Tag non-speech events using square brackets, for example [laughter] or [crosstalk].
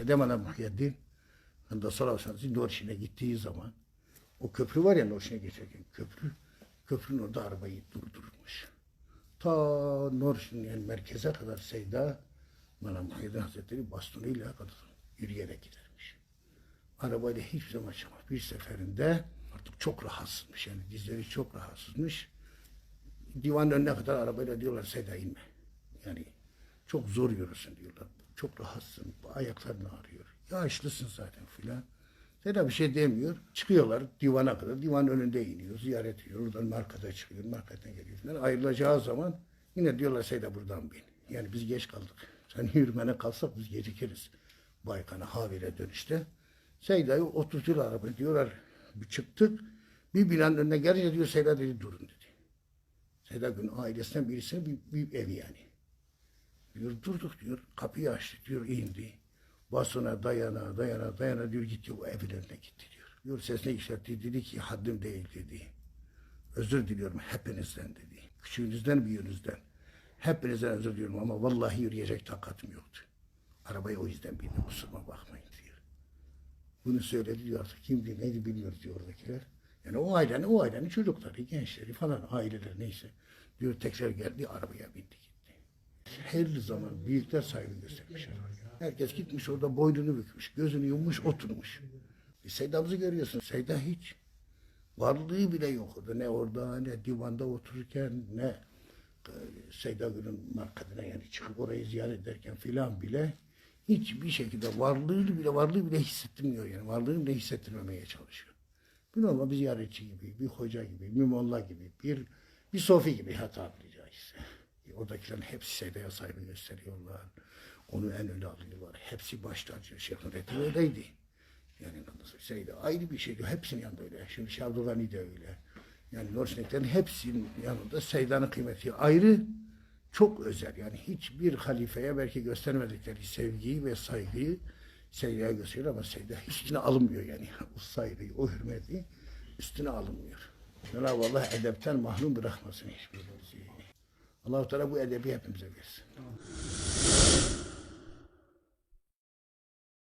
Sedemana Muhyiddin Hında sorarsanız Norşin'e gittiği zaman o köprü var ya Norşin'e geçerken köprü köprünün orada arabayı durdurmuş. Ta Norşin'in merkeze kadar Seyda bana Muhyiddin Hazretleri bastonuyla kadar yürüyerek gidermiş. Arabayla hiçbir zaman çıkmaz. Bir seferinde artık çok rahatsızmış yani dizleri çok rahatsızmış. Divanın önüne kadar arabayla diyorlar Seyda inme. Yani çok zor yürüsün diyorlar. Çok rahatsın, ayakların ağrıyor. Yaşlısın zaten filan. Seyda bir şey demiyor. Çıkıyorlar divana kadar. Divan önünde iniyor, ziyaret ediyor. Oradan markete çıkıyor, marketten geliyor filan. Ayrılacağı zaman yine diyorlar Seyda buradan bin. Yani biz geç kaldık. Sen [laughs] yürümene kalsak biz gecikiriz. Baykan'a, Havir'e dönüşte. Seyda'yı oturtuyorlar arabaya diyorlar. Bir çıktık. Bir binanın önüne gelince diyor Seyda dedi durun dedi. Seyda Gül'ün ailesinden birisinin bir, bir evi yani. Diyor durduk diyor. Kapıyı açtı diyor indi. Basına dayana dayana dayana diyor gitti o önüne gitti diyor. Diyor sesine yükseltti dedi ki haddim değil dedi. Özür diliyorum hepinizden dedi. Küçüğünüzden büyüğünüzden. Hepinizden özür diliyorum ama vallahi yürüyecek takatım yoktu. Arabaya o yüzden bindim kusuruma bakmayın diyor. Bunu söyledi diyor artık kimdi neydi bilmiyoruz diyor oradakiler. Yani o ailenin, o ailenin çocukları, gençleri falan aileler neyse. Diyor tekrar geldi arabaya bindi gitti. Her zaman büyükler saygı göstermiş arabaya. Herkes gitmiş orada boynunu bükmüş, gözünü yummuş, oturmuş. E, Seyda'mızı görüyorsun. Seyda hiç varlığı bile yoktu. Ne orada ne divanda otururken ne e, Seyda Gül'ün markadına yani çıkıp orayı ziyaret ederken filan bile hiçbir şekilde varlığını bile varlığı bile hissettirmiyor yani. Varlığını bile hissettirmemeye çalışıyor. Bir normal bir ziyaretçi gibi, bir hoca gibi, bir molla gibi, bir bir sofi gibi hata caizse. Oradakilerin hepsi Seyda'ya saygı gösteriyorlar. Onu en öne alıyorlar. Hepsi baş tacı. Şeyh Nurettin öyleydi. Yani Seyda ayrı bir şey diyor. Hepsinin yanında öyle. Şimdi Şabdurani de öyle. Yani Norşineklerin hepsinin yanında Seyda'nın kıymeti ayrı. Çok özel. Yani hiçbir halifeye belki göstermedikleri sevgiyi ve saygıyı Seyda'ya gösteriyor ama hiç üstüne alınmıyor yani. [laughs] O saygıyı, o hürmeti üstüne alınmıyor. Cenab-ı Allah edepten mahrum bırakmasın hiçbirimizi. Allah-u Teala bu edebi hepimize versin.